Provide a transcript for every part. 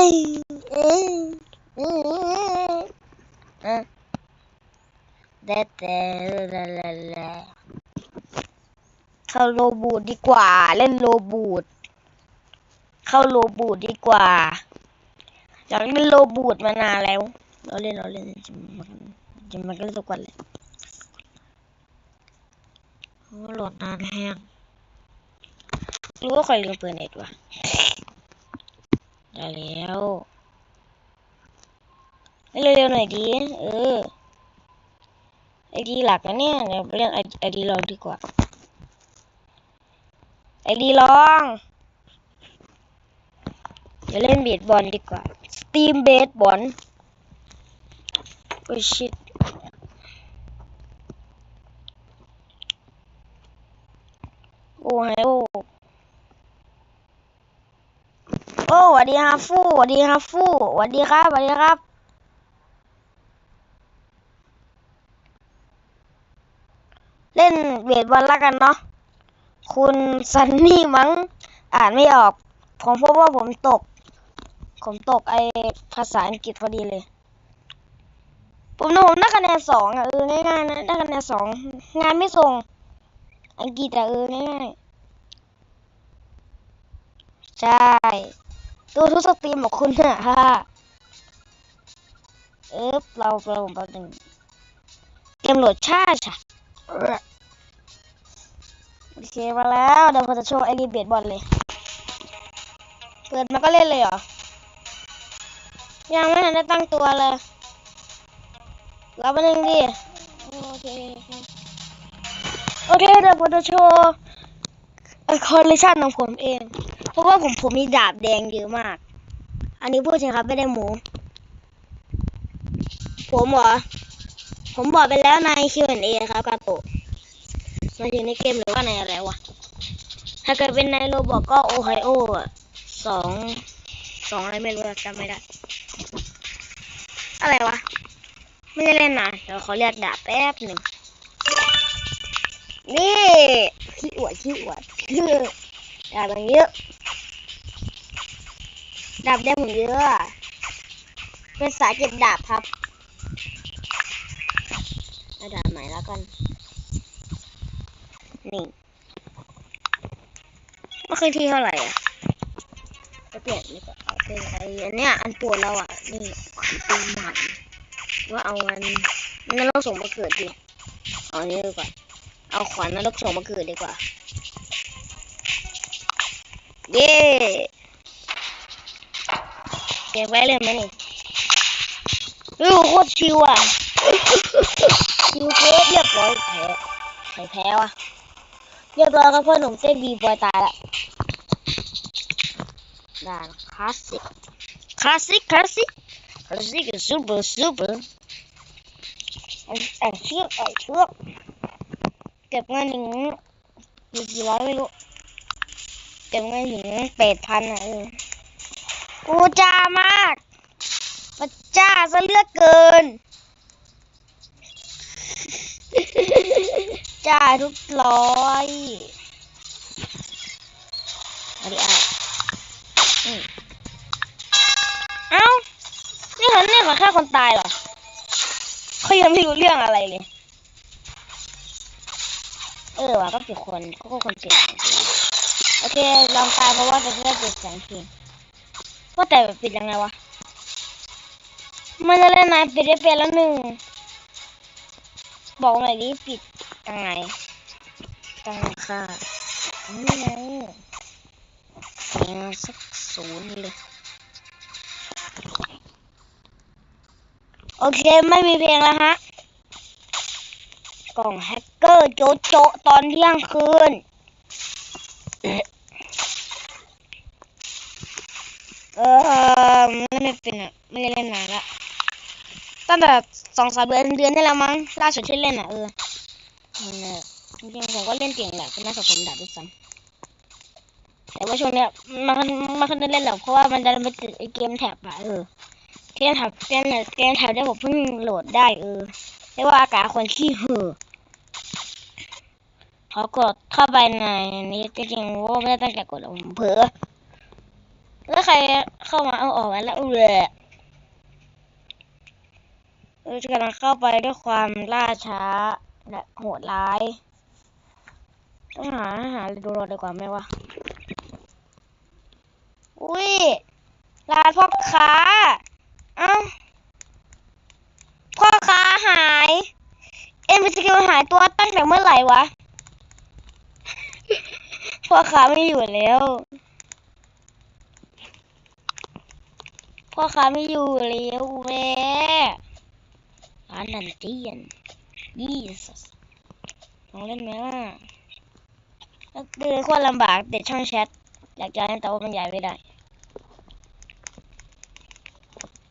เอ้ยเอ้ยเอ้ยเด็ดเด็ดละละละเข้าโลบูดดีกว่า เล่นโลบูด เข้าโลบูดดีกว่า อยากเล่นโลบูดมานานแล้ว เราเล่นเราเล่นจะมันจะมันก็เล่นทุกวันเลยโอ้โหลดนานแฮงรู้ว่าใครลืมเปิดเน็ตวะ ได้แล้วเล่นเร็วๆหน่อยดี เออ ไอดีหลักนะเนี่ยเดี๋ยวไปเล่นไอดีลองดีกว่า ไอดีลองเดี๋ยวเล่นเบสบอลดีกว่า สตรีมเบสบอล โอ้ชิตโอ้ไฮโอโอ้ส วัสดีฮาฟู่สวัสดีฮาฟู่สวัสดีครับสวัสดีครับ เล่นเบสบอลแล้วกันเนาะ คุณซันนี่มั้ง อ่านไม่ออก ผมพบว่าผมตก ผมตกไอภาษาอังกฤษพอดีเลย ผมนะผมได้คะแนนสองอะเออง่ายๆนะได้คะแนนสอง งานไม่ส่ง อังกฤษอะเออง่ายๆใช่ ดูทุกสตรีมของคุณอะฮ่าเออเราเราผมแป๊บนึงเกมโหลดช้าจ้ะโอเคมาแล้วเดี๋ยวผมจะโชว์ไอรีเบดบอลเลย เปิดมาก็เล่นเลยเหรอ ยังไม่ทันได้ตั้งตัวเลยรอแป๊บนึงดิ โอเค โอเคเดี๋ยวผมจะโชว์คอลเลคชันของผมเอง ราะว่าผมผมมีดาบแดงเยอะมาก อันนี้พูดจริงครับไม่ได้หมู ผมเหรอ ผมบอกไปแล้วใน Q&A ครับกาโตะมาถึงในเกมหรือว่าในอะไรวะ ถ้าเกิดเป็นในโรบอกก็โอไฮโออะสองสองอะไรไม่รู้จำไม่ได้ อะไรวะ ไม่ได้เล่นนะเดี๋ยวขอเรียกดาบแป๊บหนึ่งนี่ขี้อวดขี้อวดดาบมันเยอะ ดาบแดงผมเยอะอะ เป็นสายเก็บดาบครับเอาดาบใหม่แล้วกัน นี่ไม่เคยที่เท่าไหร่อะจะเปลี่ยนนี่ก็เอาเป็นไอ้อันเนี้ยอันปวดเราอะ นี่ขวัญปีใหม่ว่าเอาอันงั้นเราส่งมาเกิดดิเอาอันนี้ดีกว่า เอาขวานนรกส่งมาเกิดดีกว่า เย้ เก็บไว้เลยไหมนี่เฮ้โคตรชิวอะ ชิวเกินเรียบร้อยแพ้ใครแพ้วะเรียบร้อยครับพ่อหนุ่มเต้นบีบอยตายละด่านคลาสสิก คลาสสิก คลาสสิก คลาสสิกซูเปอร์ซูเปอร์ไอ้เชือกไอ้เชือกเก็บเงินถึงอยู่กี่ร้อยไม่รู้ เก็บเงินถึงแปดพันอะเออ กูจ้ามากมันจ้าซะเลือกเกิน จ้าทุกร้อยอาดิอะเอ้า นี่เขาเนี่ยเขาฆ่าคนตายเหรอเขายังไม่รู้เรื่องอะไรเลย เออว่ะก็ผิดคนก็คนเจ็บโอเค ลองตายเพราะว่าจะได้เจ็บแสงที ว่าแต่ปิดยังไงวะมันจะเล่นนายปิดได้เป็นล้วหนึ่ง บอกหน่อยดิปิดยังไงตั้งค่านี่ไงเสียงสักศูนย์เลยโอเคไม่มีเพลงแล้วฮะ กล่องแฮกเกอร์โจโจตอนเที่ยงคืน เออไม่เป็นอะไม่ได้เล่นนานละตั้งแต่สองสามเดือนเดือนได้แล้วมั้งล่าสุดที่เล่นอะเออนั่นแหละจริงๆผมก็เล่นเก่งแหละเป็นนักสังคมดาบด้วยซ้ำแต่ว่าช่วงเนี้ยมันมันคันได้เล่นหรอกเพราะว่ามันจะไปติดไอเกมแท็บอะเออเกมแท็บเกมเกมแท็บได้ผมเพิ่งโหลดได้เออเรียกว่าอากาศคนขี้เห่อเขากดเข้าไปในนี้จริงๆว่าไม่ได้ตั้งใจกดหรอกผมเผลอ แล้วใครเข้ามาเอาออกมาแล้วเออเราจะกำลังเข้าไปด้วยความล่าช้าและโหดร้าย ต้องหาหาดูรอดีกว่าไหมวะ อุ้ยร้านพ่อค้า เอ้า พ่อค้าหาย เอ็มสกิลหายตัวตั้งแต่เมื่อไหร่วะ พ่อค้าไม่อยู่แล้ว พ่อค้าไม่อยู่แล้วแม่ร้านนันเตียนยี่สลองเล่นไหมล่ะก็เดินโคตรลำบากเด็ดช่องแชทอยากจะเล่นแต่ว่ามันใหญ่ไม่ได้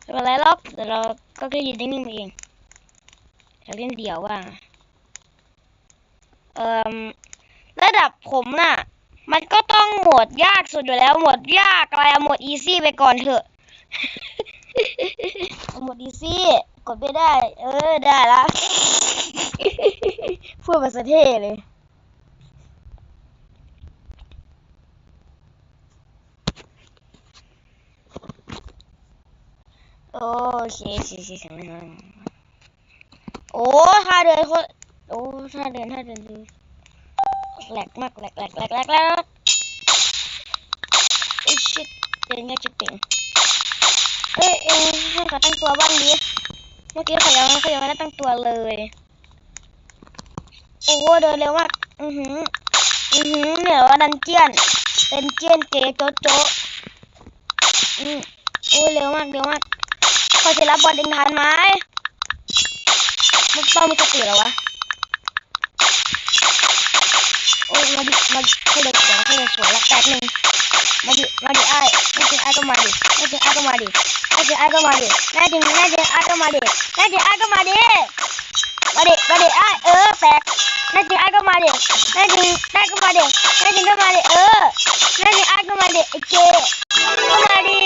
ไม่เป็นไรหรอกแต่เราก็แค่ยืนนิ่งๆเองอยากเล่นเดี่ยวว่างเอ่อระดับผมน่ะ มันก็ต้องโหมดยากสุดอยู่แล้วโหมดยากอะไรเอาโหมดอีซี่ไปก่อนเถอะ หมดอีซี่กดไม่ได้ เออ ได้ละพูดภาษาเท่เลยโอเคเคเคเคโอ้ท่าเดินคตรโอ้ท่าเดินท่าเดินดีแหลกมากแหลกแหลกแหลกแหลกแหลกโอ้ชิตเดินยากจะเป่ง เอ้ยเอ็งให้เขาตั้งตัวบ้างดิเมื่อกี้เขายังเขายังไม่ได้ตั้งตัวเลย โอ้โหเดินเร็วมาก อือหือ อือหือเนี่ยว่าดันเจียนเป็นเจียนเกโจ๊ะโจ๊ะอืมโอ้ยเร็วมากเร็วมากเขาจะรับบอลเองทันไหมมันต้องมีสติหรอวะ โอ้ยมาดิมาดิเขาเด็กอย่างเขาเด็กสวยละแป๊บนึงมาดิมาดิไอ้แน่จริงไอ้ก็มาดิแน่จริงไอ้ก็มาดิแน่จริงไอ้ก็มาดิแน่จริงแน่จริงไอ้ก็มาดิแน่จริงไอ้ก็มาดิมาดิมาดิไอ้เออแปลกแน่จริงไอ้ก็มาดิแน่จริงแน่ก็มาดิแน่จริงก็มาดิเออแน่จริงไอ้ก็มาดิไอ้เจก็มาดิ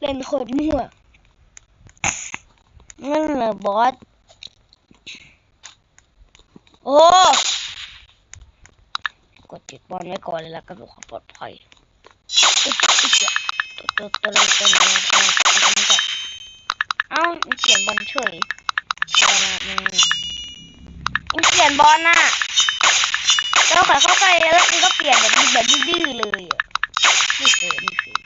เล่นโคตรมั่วนั่นแหละบอส โอ้กดจุดบอลไว้ก่อนเลยละกันดูความปลอดภัยตัวตัวตัวตัวตัวตัเอ้าเขียนบอลเฉยมันเขียนบอลน่ะเราวขอเข้าไปแล้วมันก็เปลี่ยนแบบแบบดื้อเลยอะนี่เจอนี่คือ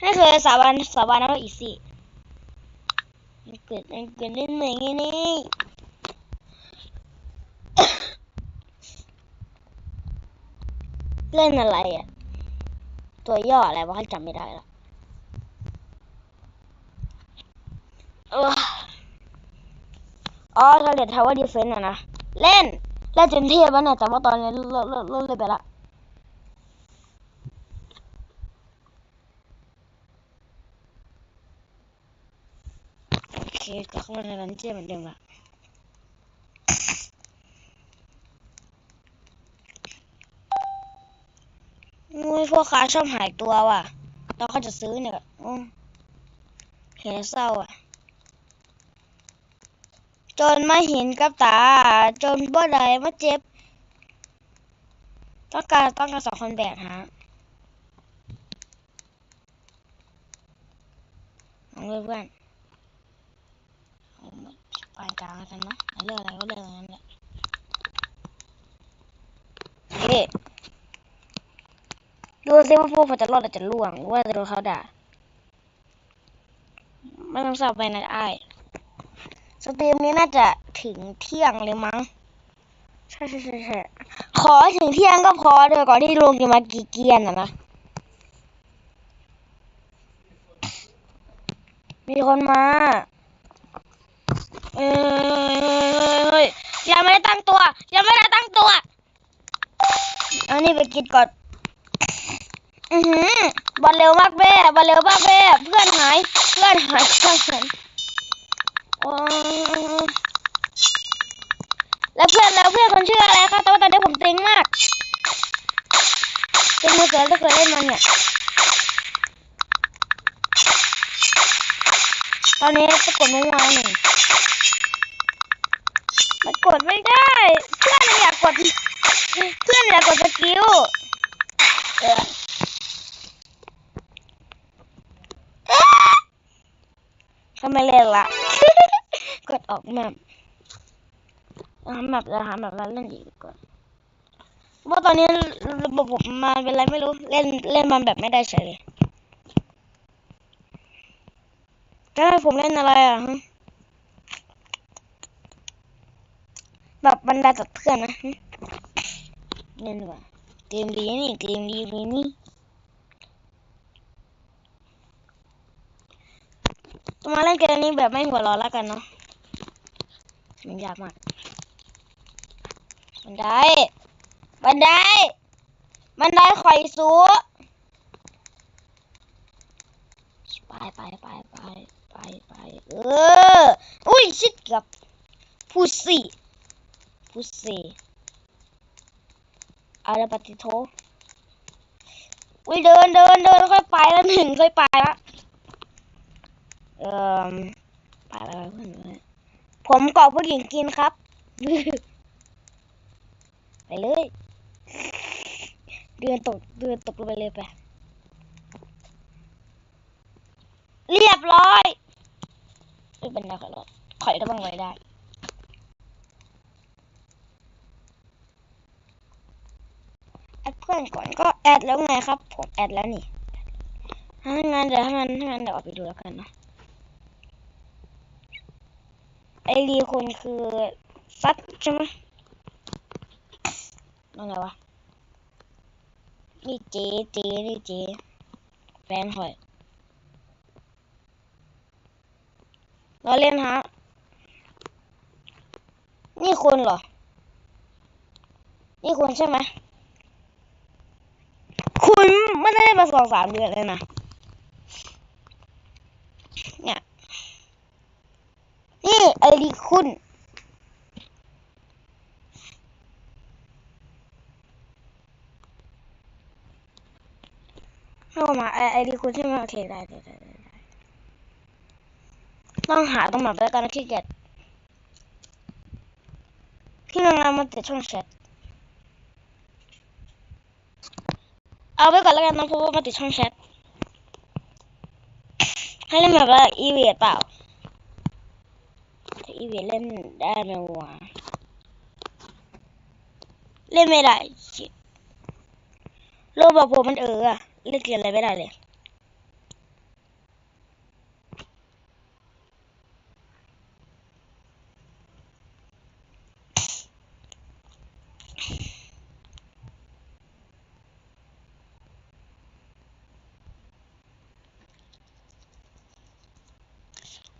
ให้เคยสาบานสาบานนะว่าอีซี่ มันเกิดมันเกิดได้ไหมนี่เล่นอะไรอะ ตัวย่ออะไรวะจำไม่ได้ละอออ๋อทาเลทาวเวอร์ดีเฟนต์อะนะ เล่น เล่นจนเทพแล้วเนี่ยแต่ว่าตอนนี้เลิกเลิกเลิกเลิกไปละ โอเค กลับเข้ามาในรันเจียเหมือนเดิมละโอ้ยพวกค้าชอบหายตัวว่ะตอนเขาจะซื้อเนี่ยอืมเห็นเศร้าอะ จนมาเห็นกับตา จนบ่ได้มาเจ็บ ต้องการต้องการสองคนแบกฮะเอาเลยเพื่อน ปานกลางกันเนาะเรื่องอะไรก็เรื่องนั้นแหละเอ๊ะดูซิว่าพวกเขาจะรอดหรือจะล่วงหรือว่าจะโดนเขาด่า ไม่ต้องสอบไปนะไอ้สตรีมนี้น่าจะถึงเที่ยงเลยมั้งใช่ใช่ใช่ใช่ขอถึงเที่ยงก็พอเดี๋ยวก่อนที่ลุงจะมากีเกียนอะนะมีคนมา เอ้ยยังไม่ได้ตั้งตัว ยังไม่ได้ตั้งตัว อันนี้ไปกินก่อน อือหือบอลเร็วมากแม่บอลเร็วมากแม่เพื่อนหาย เพื่อนหายเพื่อนหายแล้วเพื่อนแล้วเพื่อนคนชื่ออะไรคะ แต่ว่าตอนนี้ผมติงมากเติงมาเกิดถ้าเคยเล่นมันเนี่ย ตอนนี้จะกดมั่วๆหนึ่ง มันกดไม่ได้ เพื่อนมันอยากกด เพื่อนอยากกดสกิลเออเอ๊ะเขาไม่เล่นละ กดออกแมปหาแมปแล้วหาแมปแล้วเล่นอีกดีกว่อนเพราะตอนนี้ระบบผมมาเป็นไรไม่รู้ เล่นเล่นมันแบบไม่ได้เฉยเลยจะให้ผมเล่นอะไรอะฮะ แบบบรรดากับเพื่อนนะเล่นดีกว่าเกมดีนี่เกมดีดีนี่มาเล่นเกมนี้แบบไม่หัวร้อนแล้วกันเนาะมันยากมากบันไดบันไดบันไดคอยสูไปไปไปไปไปไปเอออุ้ยชิดกับพูดสิ พูดสิอะไรปฏิโทอุ้ยเดินเดินเดินค่อยไปแล้วหนึ่งค่อยไปละเอ่อไปไปไปเพื่อนเพื่อนผมเกาะผู้หญิงกินครับ ไปเลย เดินตกเดินตกลงไปเลยไป เรียบร้อยไม่เป็นไรขอรอดถอยก็ต้องไว้ได้ แอดเพื่อนก่อนก็แอดแล้วไงครับ ผมแอดแล้วนี่ถ้างั้นเดี๋ยวให้มันให้มันเดี๋ยวออกไปดูแล้วกันเนาะไอรีคนคือซัดใช่ไหมนั่นไงวะนี่เจเจนี่เจแฟนหอยเราเล่นฮะ นี่คุณเหรอ นี่คุณใช่ไหม ไม่ได้มาสองสามเดือนเลยนะเนี่ยนี่ไอดีคุณเข้ามาไอไอดีคุณใช่ไหมโอเคได้ได้ได้ได้ได้ต้องหาตรงแบบแล้วกันนะขี้เกียจพี่นางมาติดช่องแชท เอาไปก่อนแล้วกันนะเพราะว่ามาติดช่องแชทให้เล่นแบบว่าอีเวียเปล่าถ้าอีเวียเล่นได้ไหมวะเล่นไม่ได้โลบอกผมมันเอออะเล่นเกมอะไรไม่ได้เลย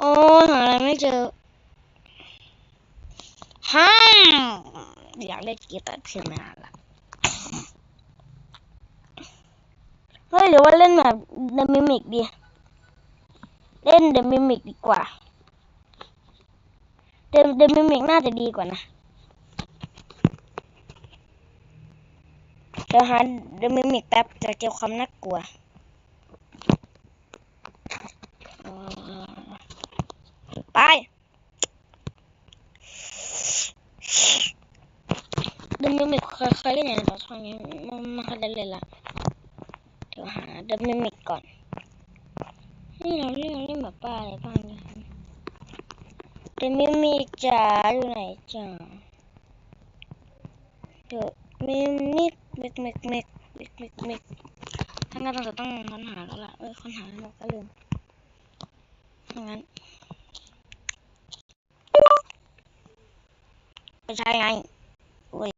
โอ้หาอะไรไม่เจอฮ่ามอยากเล่นกีตาร์เทียมนานละเฮ้ยหรือว่าเล่นแบบเดมิมิกดี เล่นเดมิมิกดีกว่า เดมเดมิมิกน่าจะดีกว่านะเดี๋ยวหาเดมิมิกแป๊บจะเจอความน่ากลัวเอ่อไป เดมิมิกเคยเคยเล่นอย่างต่ช่วงนี้ม่ไม่ค่อยได้เล่นละเดี๋ยวหาเดมิมิกก่อนนี่เราเล่นเล่นแบบป้าอะไรบ้างเนี่ยเดมิมิกจ๋าอยู่ไหนจ๋าเดมิมิกมิกมิกมิกมิกมิกมิกถ้างั้นเราจะต้องค้นหาแล้วล่ะเออค้นหาแล้วก็ลืมถ้างั้น ไม่ใช่ไงโอ้ย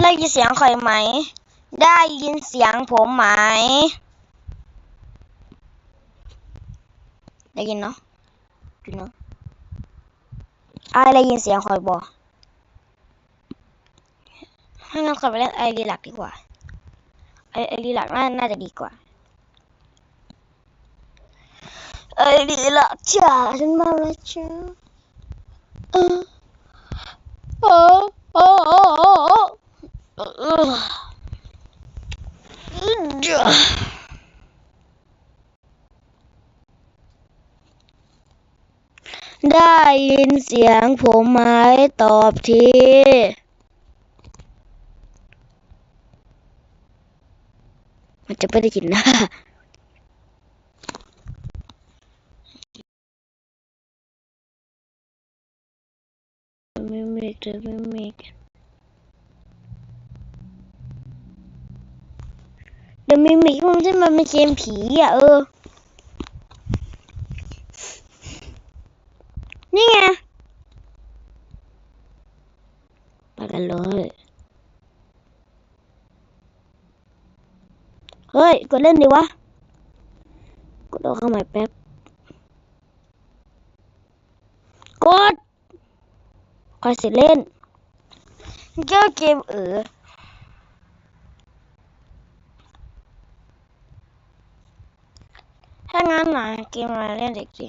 ได้ยินเสียงใครไหม ได้ยินเสียงผมไหม ได้ยินเนาะได้ยินเนาะไอได้ยินเสียงคอยบอกถ้างั้นขอไปเล่นไอรีหลักดีกว่า ไอไอรีหลักน่าน่าจะดีกว่า ไอรีลักจ้าฉันมาแล้วจ้าเออโอ้โอ้โอ้โอ้โอ้เออจ้าได้ยินเสียงผมไหมตอบทีมันจะไม่ได้ยินนะ ไม่มีจะไม่มีเดี๋ยวมิมิกมันที่มันเป็นเกมผีอะเออ นี่ไงไปกันเลย เฮ้ย กดเล่นดิวะ กดเอาเข้าม่แป๊บ กด คอยสิเล่นเจ้าเกมเออถ้างั้นหน่ะเกมอะไรเล่นเด็กดี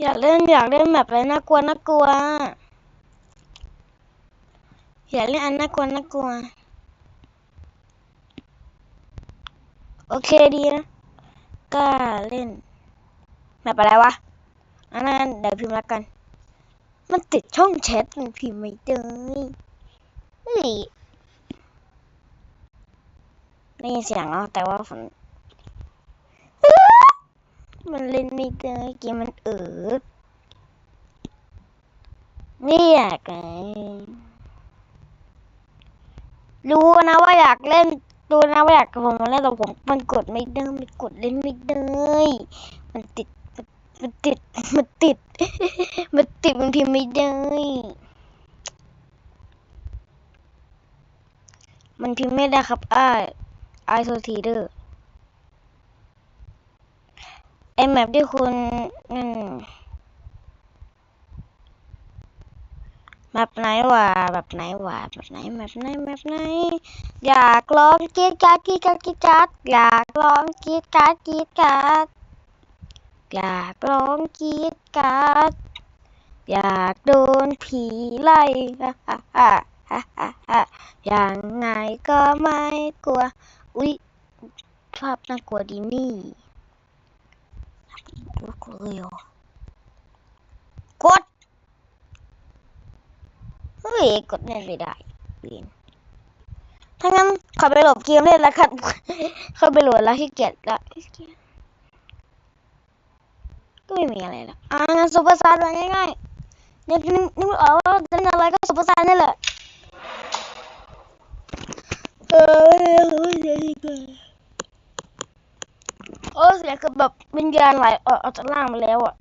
อยากเล่นอยากเล่นแบบอะไรน่ากลัวน่ากลัว อยากเล่นอันน่ากลัวน่ากลัว โอเคดีนะกล้าเล่น แบบอะไรวะอันนั้นเดี๋ยวพิมพ์ละกัน มันติดช่องแชทมันพิมพ์ไม่ได้เฮ้ยได้ยินเสียงแล้วแต่ว่าฝนมันเล่นไม่ได้เกมมันเออไม่อยากไงรู้นะว่าอยากเล่นรู้นะว่าอยากกับผมมาเล่นแต่ผมมันกดไม่ได้มันกดเล่นไม่ได้มันติด มันติด มันติด มันติดมันพิมพ์ไม่ได้ มันพิมพ์ไม่ได้ครับอ้ายไอโซทีเดอร์ไอแมปที่คุณนั่นแบบไหนวะแบบไหนวะแบบไหนแบบไหนแบบไหน อยากลองกีดการ์ดกีดการ์ดกีดการ์ดอยากลองกีดการ์ดกีดการ์ด อยากลองกรีดกราดอยากโดนผีไล่ฮ่าฮ่าฮ่าฮ่าฮ่าฮ่างไงก็ไม่กลัว อุ๊ยภาพน่ากลัวดีนี่กลัวกลัวเลยเหรอกด เฮ้ย กดไม่ได้เปลี่ยนถ้างั้นขอไปโหลดเกมเล่นแล้วครับเข้าไปโหลดแล้วขี้เกียจละขี้เกียจ ก็ไม่มีอะไรและอ่างั้นซุปเปอร์ซาร์ง่ายๆนึกนึกนึกออกว่าจะเล่นอะไรก็ซุปเปอร์ซาร์นี่แหละเออเสียดีกว่าโอ้เสียคือแบบวิญญาณไหลออกจากร่างมาแล้วอะ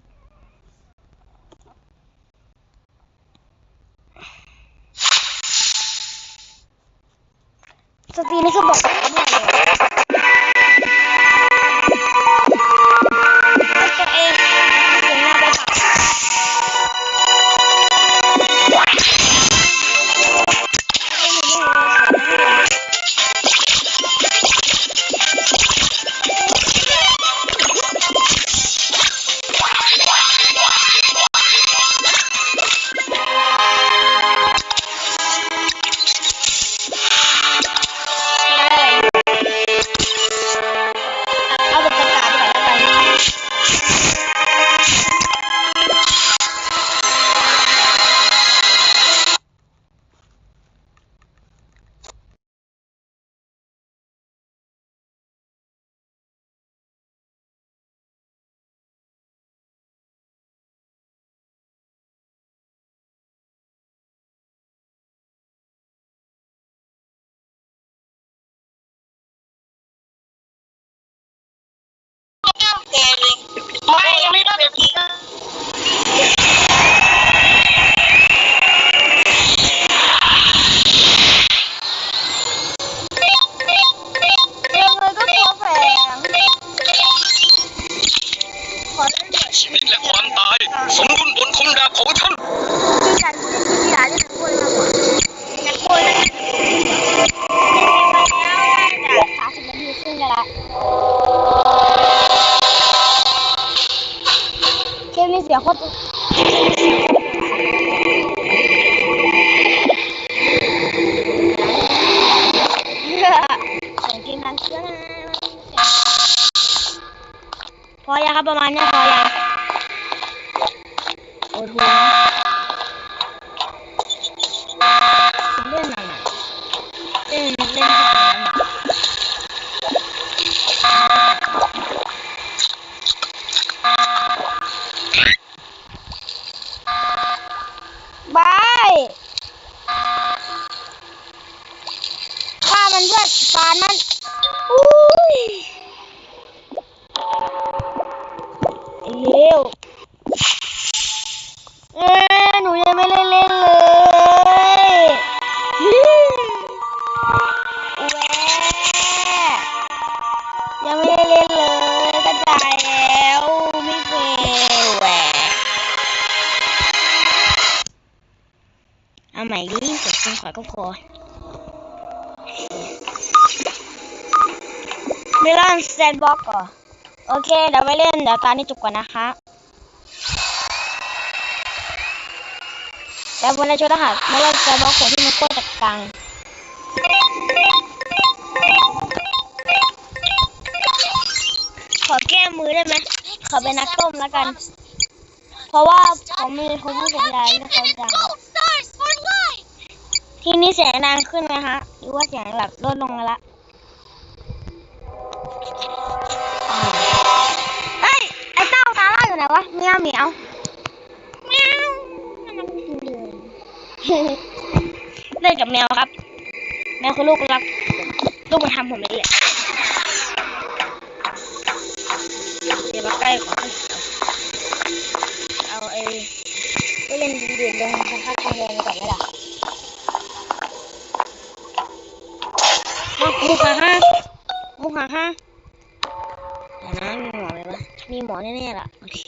สตรีนี่คือบอกว่าไม่เลย เสียงเกมนั้นเสียนะพอยังครับประมาณเนี้ยพอยังโอ้โห ดิเสียงขอก็พอไม่เล่นแซนบ็อกก่อนโอเค เดี๋ยวไปเล่น เดี๋ยวตานี้จบก่อนนะคะแต่วันนี้ชุดทหารไม่เล่นแซนบ็อกของที่มันโคตรจัดกังขอแก้มือได้ไหม ขอเป็นนักต้มแล้วกัน เพราะว่าผมมีคนพูดกับยายที่เขาดัง ทีนี้เสียงดังขึ้นไหมฮะหรือว่าเสียงแบบลดลงละเฮ้ย ไอ้เต้าซาร่าอยู่ไหนวะเมียวเหมียวเมียวเล่นกับแมวครับ แมวคือลูกรักลูกมาทำผมเองแหละเดี๋ยวมาใกล้ก่อน หม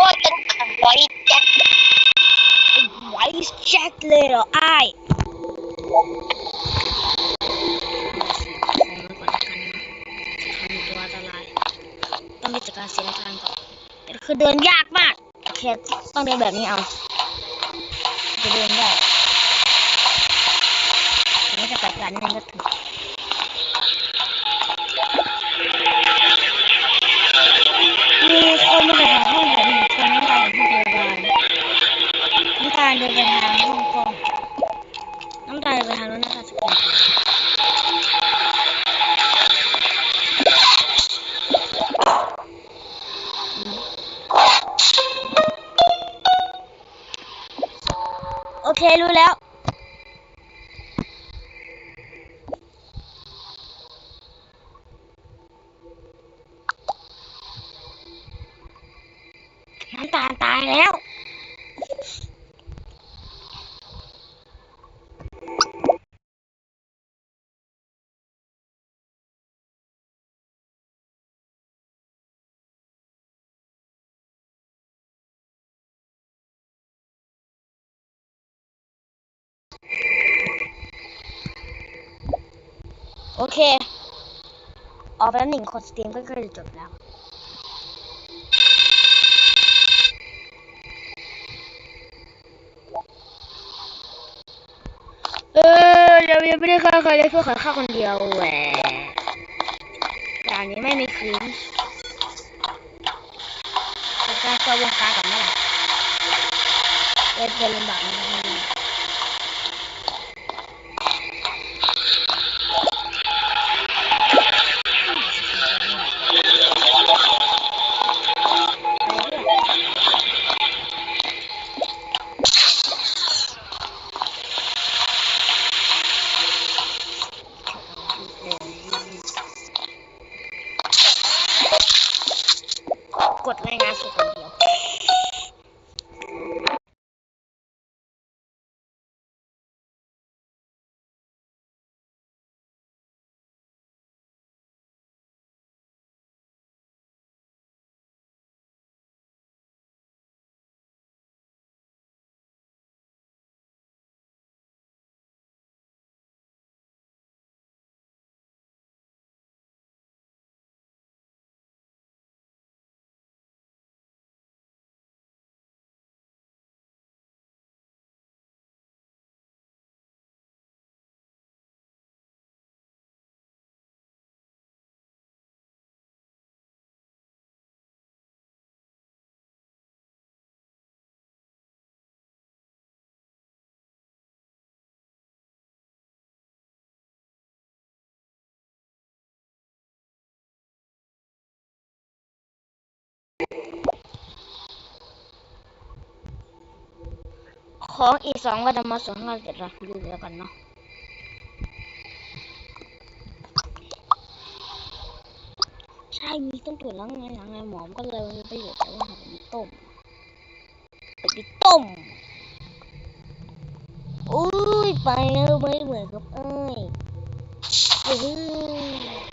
อแน่ๆล่ะโอเคอ้ต้นขังไว้แจ็คไวส์แจ็คเลยเหรอไอ้ต้องมีจัดการเสียงทางก่อนแต่คือเดินยากมากโอเคต้องเดินแบบนี้เอาจะเดินได้ไม่จะจัดการนี่ก็ถึง โอเค ออกไปแล้วหนึ่งคนสตรีมก็คือจบแล้วเออเรายังไม่ได้ฆ่าใครเลยเพื่อขอฆ่าคนเดียวแหวด่านนี้ไม่มีคลินแต่การเข้าวงการกับเมื่อไหร่เอ็ดเป็นลำบากนิด ของอีกสองก็จะมาส่งเราเสร็จแล้วดูเดี๋ยวกันเนาะใช่มีต้นถั่วแล้วไงหลังไงหมอมก็เลยมีประโยชน์แต่ว่าหาไปต้มไปต้มอุ้ยไปแล้วไม่เหมือนกับเอ้ยเอ้ย